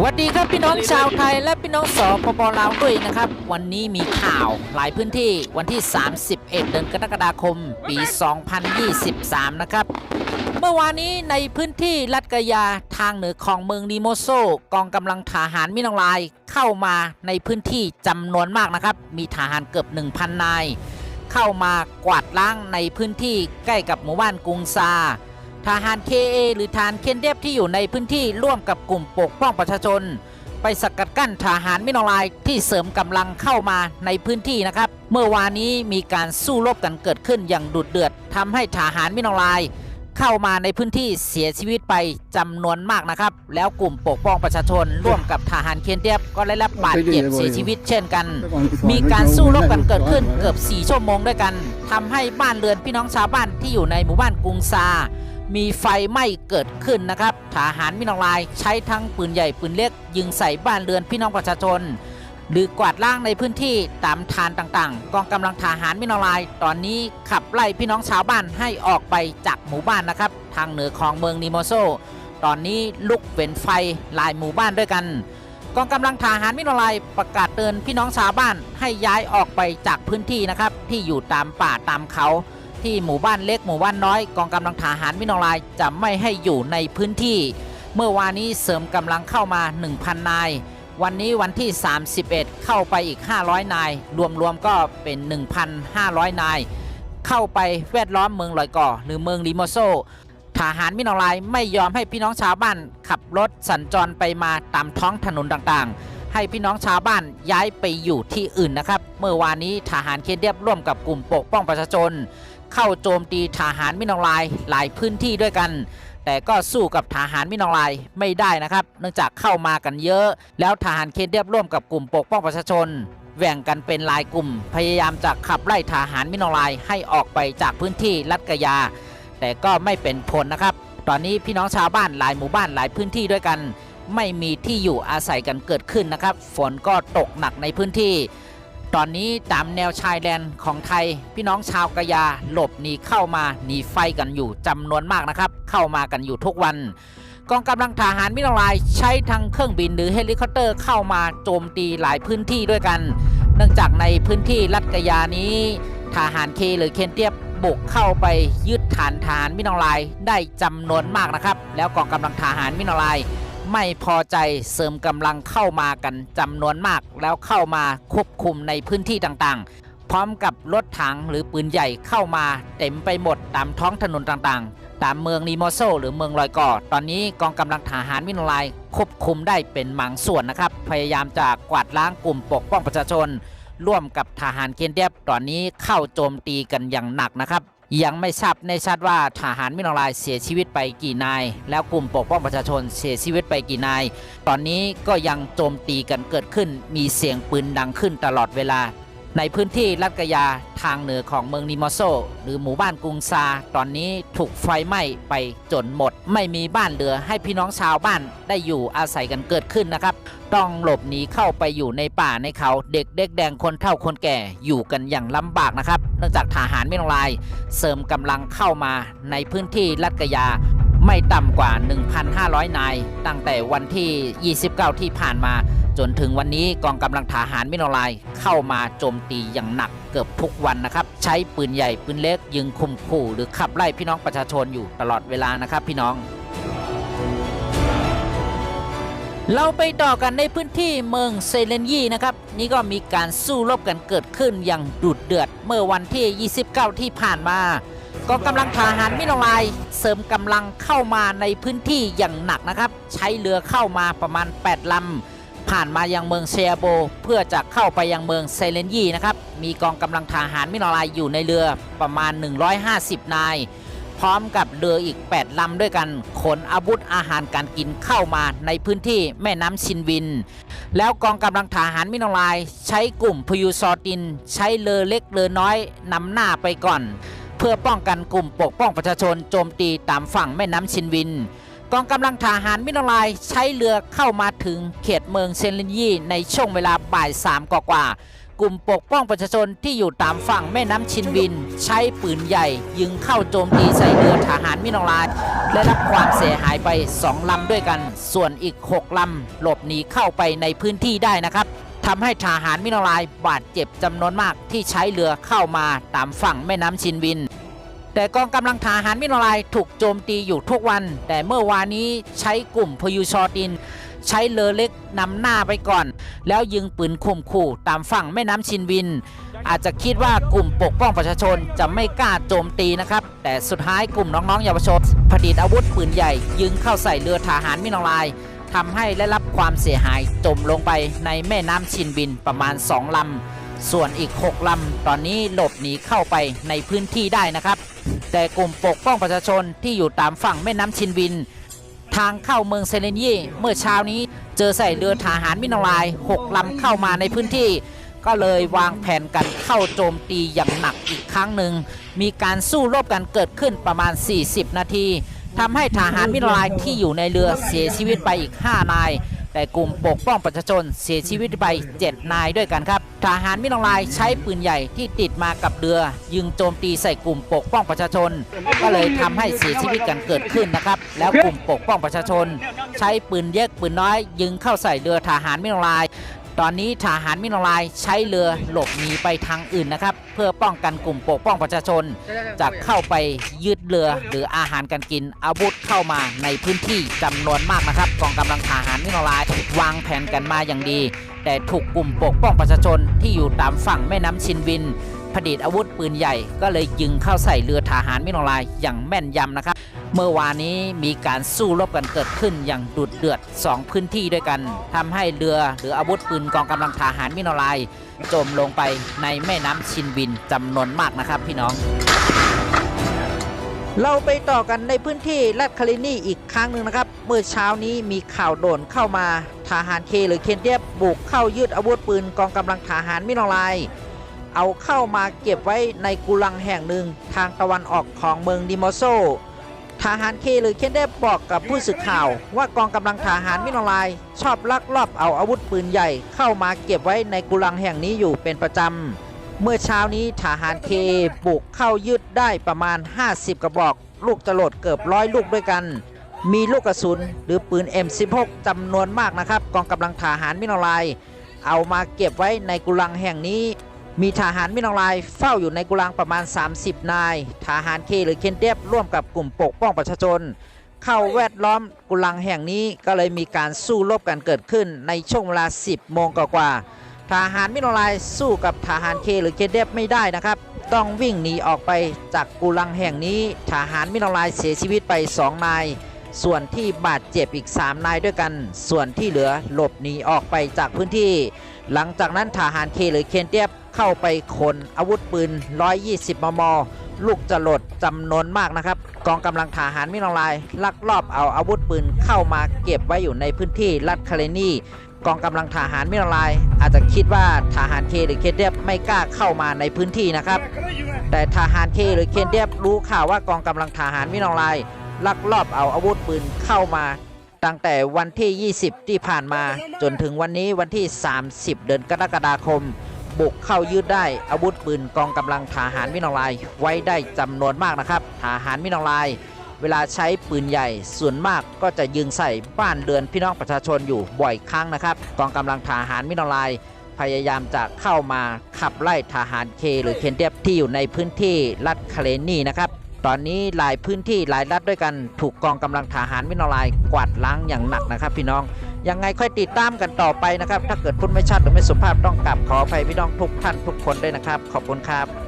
สวัสดีครับพี่น้องชาวไทยและพี่น้องสปปลาวด้วยนะครับ วันนี้มีข่าวหลายพื้นที่วันที่ 31 เดือนกรกฎาคม ปี 2023 นะครับ เมื่อวานนี้ในพื้นที่ลัดกยาทางเหนือของเมืองนิโมโซกองกำลังทหารมินองลายเข้ามาในพื้นที่จำนวนมากนะครับ มีทหารเกือบ 1,000 นาย เข้ามากวาดล้างในพื้นที่ใกล้กับหมู่บ้านกรุงซา ทหาร KA หรือทหารเคนเดฟที่อยู่ในพื้นที่ร่วมกับกลุ่มปกป้องประชาชน ไปสกัดกั้นทหารมินอลายที่เสริมกำลังเข้ามาในพื้นที่นะครับ เมื่อวานนี้มีการสู้รบกันเกิดขึ้นอย่างดุเดือดทำให้ทหารมินอลายเข้ามาในพื้นที่เสียชีวิตไปจำนวนมากนะครับ แล้วกลุ่มปกป้องประชาชนร่วมกับทหารเคนเดฟก็ได้รับบาดเจ็บเสียชีวิตเช่นกัน มีการสู้รบกันเกิดขึ้นเกือบ 4 ชั่วโมงด้วยกันทำให้บ้านเรือนพี่น้องชาวบ้านที่อยู่ในหมู่บ้านกรุงซา มีไฟไหม้เกิดขึ้นนะครับทหารมินองลายใช้ทั้งปืนใหญ่ปืนเล็กยิงใส่บ้านเรือนพี่น้องประชาชน หรือกวาดล้างในพื้นที่ตามทานต่างๆ กองกำลังทหารมินองลาย ตอนนี้ขับไล่พี่น้องชาวบ้านให้ออกไปจากหมู่บ้านนะครับ ทางเหนือของเมืองนิโมโซ ตอนนี้ลุกเป็นไฟลายหมู่บ้านด้วยกันกองกำลังทหารมิโนไลายประกาศเตือนพี่น้องชาวบ้านให้ย้ายออกไปจากพื้นที่นะครับที่อยู่ตามป่าตามเขา ที่หมู่บ้านเล็กหมู่บ้านน้อย กองกำลังทหารมิโนไลายจะไม่ให้อยู่ในพื้นที่ เมื่อวานนี้เสริมกำลังเข้ามา 1,000 นาย วันนี้วันที่ 31 เข้าไปอีก 500 นาย รวมๆก็เป็น 1,500 นาย เข้าไปแวดล้อมเมืองลอยก่อ หรือเมืองลิโมโซทหารมินอลายไม่ยอมให้พี่น้องชาวบ้าน ขับรถสัญจรไปมาตามท้องถนนต่างๆ ให้พี่น้องชาวบ้านย้ายไปอยู่ที่อื่นนะครับ เมื่อวานนี้ทหารเคเดียบร่วมกับกลุ่มปกป้องประชาชน เข้าโจมตีทหารมินองลายหลายพื้นที่ด้วยกัน แต่ก็สู้กับทหารมินองลายไม่ได้นะครับ เนื่องจากเข้ามากันเยอะ แล้วทหารเคเดียบร่วมกับกลุ่มปกป้องประชาชนแบ่งกันเป็นหลายกลุ่ม พยายามจะขับไล่ทหารมินองลายให้ออกไปจากพื้นที่ลัดกะยา แต่ก็ไม่เป็นผลนะครับ ตอนนี้พี่น้องชาวบ้านหลายหมู่บ้านหลายพื้นที่ด้วยกัน ไม่มีที่อยู่อาศัยกันเกิดขึ้นนะครับ ฝนก็ตกหนักในพื้นที่ ตอนนี้ตามแนวชายแดนของไทย พี่น้องชาวกะยาหลบหนีเข้ามาหนีไฟกันอยู่จำนวนมากนะครับ เข้ามากันอยู่ทุกวัน กองกำลังทหารมิโนลายใช้ทั้งเครื่องบินหรือเฮลิคอปเตอร์เข้ามาโจมตีหลายพื้นที่ด้วยกัน เนื่องจากในพื้นที่รัฐกะยานี้ทหารเคหรือเคนเตียบบุกเข้าไปยึดฐานทหารมินอลายได้จำนวนมากนะครับ แล้วกองกำลังทหารมินอลาย ไม่พอใจเสริมกำลังเข้ามากันจำนวนมากแล้วเข้ามาควบคุมในพื้นที่ต่างๆ พร้อมกับรถถังหรือปืนใหญ่เข้ามาเต็มไปหมดตามท้องถนนต่างๆ ตามเมืองนิโมโซหรือเมืองลอยก่อ ตอนนี้กองกำลังทหารมินลายควบคุมได้เป็นบางส่วนนะครับ พยายามจะกวาดล้างกลุ่มปกป้องประชาชน ร่วมกับทหารเคนเดียบตอนนี้เข้าโจมตีกันอย่างหนักนะครับ ยังไม่ทราบในชัดว่าทหารมิลอลายเสียชีวิตไปกี่นาย แล้วกลุ่มปกป้องประชาชนเสียชีวิตไปกี่นาย ตอนนี้ก็ยังโจมตีกันเกิดขึ้น มีเสียงปืนดังขึ้นตลอดเวลา ในพื้นที่ลัดกะยาทางเหนือของเมืองนิโมโซ หรือหมู่บ้านกรุงซา ตอนนี้ถูกไฟไหม้ไปจนหมด ไม่มีบ้านเหลือให้พี่น้องชาวบ้านได้อยู่อาศัยกันเกิดขึ้นนะครับ ต้องหลบหนีเข้าไปอยู่ในป่าในเขาเด็กเด็กแดงคนเฒ่าคนแก่อยู่กันอย่างลำบากนะครับ เนื่องจากทหารไม่ลงลาย เสริมกำลังเข้ามาในพื้นที่ลัดกะยา ไม่ต่ำกว่า 1,500 นาย ตั้งแต่วันที่ 29 ที่ผ่านมา จนถึงวันนี้กองกำลังทหารมิโนไลเข้ามาโจมตีอย่างหนักเกือบทุกวันนะครับ ใช้ปืนใหญ่ปืนเล็กยิงคุมขู่ หรือขับไล่พี่น้องประชาชนอยู่ตลอดเวลานะครับพี่น้อง เราไปต่อกันในพื้นที่เมืองเซเลนยีนะครับ นี่ก็มีการสู้รบกันเกิดขึ้นอย่างดุเดือดเมื่อวันที่ 29 ที่ผ่านมา กองกำลังทหารมิโนไลายเสริมกำลังเข้ามาในพื้นที่อย่างหนักนะครับ ใช้เรือเข้ามาประมาณ 8ลำผ่านมายังเมืองเซียโบ เพื่อจะเข้าไปยังเมืองเซเลนยีนะครับ มีกองกำลังทหารมิโนไลายอยู่ในเรือประมาณ 150 นาย พร้อมกับเรืออีก 8ลำด้วยกันขนอาวุธอาหารการกินเข้ามาในพื้นที่แม่น้ำชินวิน แล้วกองกำลังทหารมิโนไลาย ใช้กลุ่มพยูซอติน ใช้เรือเล็กเรือน้อยนำหน้าไปก่อน เพื่อป้องกันกลุ่มปกป้องประชาชนโจมตีตามฝั่งแม่น้ำชินวิน กองกำลังทหารมิโนไลายใช้เรือเข้ามาถึงเขตเมืองเซนลินยีในช่วงเวลาบ่ายสามกว่า กลุ่มปกป้องประชาชนที่อยู่ตามฝั่งแม่น้ำชินวิน ใช้ปืนใหญ่ ยิงเข้าโจมตีใส่เรือทหารมินอลายและรับความเสียหายไป2ลำด้วยกัน ส่วนอีก6ลำหลบหนีเข้าไปในพื้นที่ได้นะครับ ทำให้ทหารมินอลายบาดเจ็บจำนวนมากที่ใช้เรือเข้ามาตามฝั่งแม่น้ำชินวิน แต่กองกำลังทหารมินอลายถูกโจมตีอยู่ทุกวัน แต่เมื่อวานนี้ใช้กลุ่มพยูชอติน ใช้เรือเล็กนำหน้าไปก่อน แล้วยิงปืนข่มขู่ตามฝั่งแม่น้ำชินวิน อาจจะคิดว่ากลุ่มปกป้องประชาชนจะไม่กล้าโจมตีนะครับ แต่สุดท้ายกลุ่มน้องๆเยาวชนผลิตอาวุธปืนใหญ่ ยิงเข้าใส่เรือทหารมินอลาย ทำให้ได้รับความเสียหายจมลงไปในแม่น้ำชินบินประมาณ 2 ลำ ส่วนอีก 6 ลำ ตอนนี้หลบหนีเข้าไปในพื้นที่ได้นะครับ แต่กลุ่มปกป้องประชาชนที่อยู่ตามฝั่งแม่น้ำชินบิน ทางเข้าเมืองเซเลนยีเมื่อเช้านี้เจอใส่เรือทหารมินอลาย 6 ลำเข้ามาในพื้นที่ก็เลยวางแผนกันเข้าโจมตีอย่างหนักอีกครั้งหนึ่ง มีการสู้รบกันเกิดขึ้นประมาณ 40 นาที ทำให้ทหารมินองลายที่อยู่ในเรือเสียชีวิตไปอีก 5 นาย แต่กลุ่มปกป้องประชาชนเสียชีวิตไป 7 นายด้วยกันครับ ทหารมินองลายใช้ปืนใหญ่ที่ติดมากับเรือ ยิงโจมตีใส่กลุ่มปกป้องประชาชน ก็เลยทำให้เสียชีวิตกันเกิดขึ้นนะครับ แล้วกลุ่มปกป้องประชาชน ใช้ปืนเล็กปืนน้อย ยิงเข้าใส่เรือทหารมินองลาย ตอนนี้ทหารมินองลายใช้เรือหลบหนีไปทางอื่นนะครับ เพื่อป้องกันกลุ่มปกป้องประชาชนจะเข้าไปยึดเรือหรืออาหารการกินอาวุธเข้ามาในพื้นที่จำนวนมากนะครับกองกำลังทหารมินอลายวางแผนกันมาอย่างดี แต่ถูกกลุ่มปกป้องประชาชนที่อยู่ตามฝั่งแม่น้ำชินวิน ผลิตอาวุธปืนใหญ่ ก็เลยยิงเข้าใส่เรือทหารมินอลายอย่างแม่นยำนะครับ เมื่อวานนี้มีการสู้รบกันเกิดขึ้นอย่างดุเดือด 2 พื้นที่ด้วยกันทำให้เรือหรืออาวุธปืนกองกำลังทหารมินอลายจมลงไปในแม่น้ำชินวินจำนวนมากนะครับ พี่น้องเราไปต่อกันในพื้นที่ลาดคารินีอีกครั้งหนึ่งนะครับ เมื่อเช้านี้มีข่าวโดนเข้ามาทหารเคหรือเคนเดียบบุกเข้ายึดอาวุธปืนกองกำลังทหารมินอลาย เอาเข้ามาเก็บไว้ในกุลังแห่งหนึ่งทางตะวันออกของเมืองดิโมโซทหารเคหรือเคนเดบบอกกับผู้สื่อข่าว ว่ากองกำลังทหารมินอลาย ชอบลักลอบเอาอาวุธปืนใหญ่ เข้ามาเก็บไว้ในกุลังแห่งนี้อยู่เป็นประจำเมื่อเช้านี้ทหารเคบุกเข้ายึดได้ประมาณ 50 กระบอก ลูกจรวดเกือบร้อยลูกด้วยกัน มีลูกกระสุนหรือปืน M16 จำนวนมากนะครับ กองกำลังทหารมินอลาย เอามาเก็บไว้ในกุลังแห่งนี้ มีทหารมินองลายเฝ้าอยู่ในกุลังประมาณ 30 นาย ทหารเคหรือเคนเดียบร่วมกับกลุ่มปกป้องประชาชน เข้าแวดล้อมกุลังแห่งนี้ก็เลยมีการสู้รบกันเกิดขึ้นในช่วงเวลา 10 โมงกว่าๆทหารมินองลายสู้กับทหารเคหรือเคนเดียบไม่ได้นะครับ ต้องวิ่งหนีออกไปจากกุลังแห่งนี้ทหารมินองลายเสียชีวิตไป 2 นาย ส่วนที่บาดเจ็บอีก 3 นายด้วยกัน ส่วนที่เหลือหลบหนีออกไปจากพื้นที่ หลังจากนั้นทหารเคหรือเคนเตียบ เข้าไปขนอาวุธปืน 120 มม ลูกจรวดจำนวนมากนะครับ กองกำลังทหารมินองลาย ลักลอบเอาอาวุธปืนเข้ามาเก็บไว้อยู่ในพื้นที่รัฐคาเลนีกองกำลังทหารมินองลาย อาจจะคิดว่าทหารเคหรือเคเตียบไม่กล้าเข้ามาในพื้นที่นะครับ แต่ทหารเคหรือเคเดียบรู้ข่าวว่ากองกำลังทหารมินองลาย ลักลอบเอาอาวุธปืนเข้ามา ตั้งแต่วันที่ 20 ที่ผ่านมา จนถึงวันนี้วันที่ 30 เดือนกรกฎาคม บุกเข้ายึดได้อาวุธปืนกองกำลังทหารมินองลายไว้ได้จำนวนมากนะครับทหารมินองลาย เวลาใช้ปืนใหญ่ส่วนมากก็จะยิงใส่บ้านเรือนพี่น้องประชาชนอยู่บ่อยครั้งนะครับ กองกำลังทหารมินองลายพยายามจะเข้ามาขับไล่ทหารเคหรือเคนเดียบที่อยู่ในพื้นที่รัฐคาเลนีนะครับตอนนี้หลายพื้นที่หลายรัฐด้วยกันถูกกองกำลังทหารมินอลายกวาดล้างอย่างหนักนะครับพี่น้อง ยังไงค่อยติดตามกันต่อไปนะครับ ถ้าเกิดพูดไม่ชัดหรือไม่สุภาพต้องกลับขออภัยพี่น้องทุกท่านทุกคนด้วยนะครับ ขอบคุณครับ